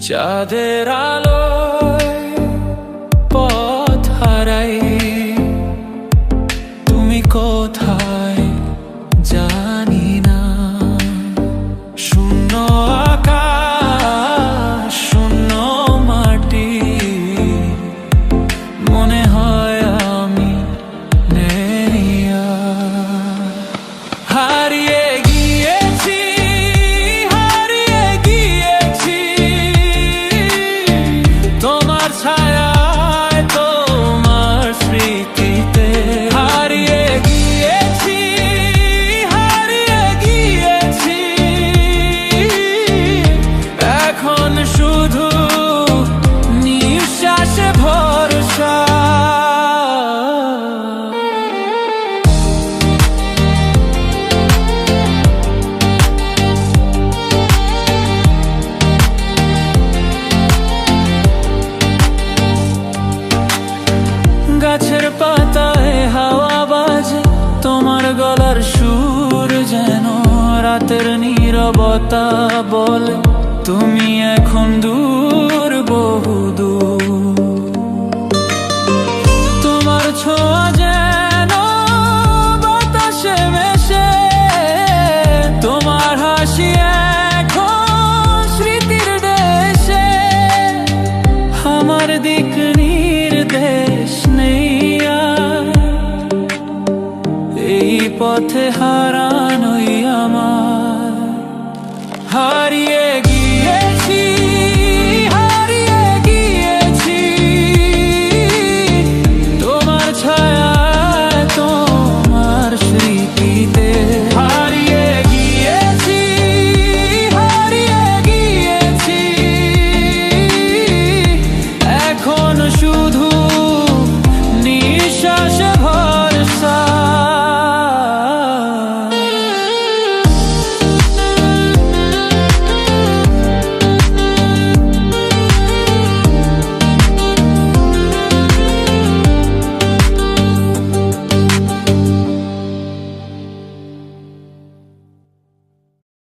চাঁদের আলো গলার সুর যেন রাতের নীরবতা বল, তুমি এখন দূর, বহু তোমার ছোঁয়া যেন বাতাসে মেশে, তোমার হাসি এখন স্মৃতির দেশে। আমার দিক নির্দেশ নেই পথে হারানোই আমার। হারিয়ে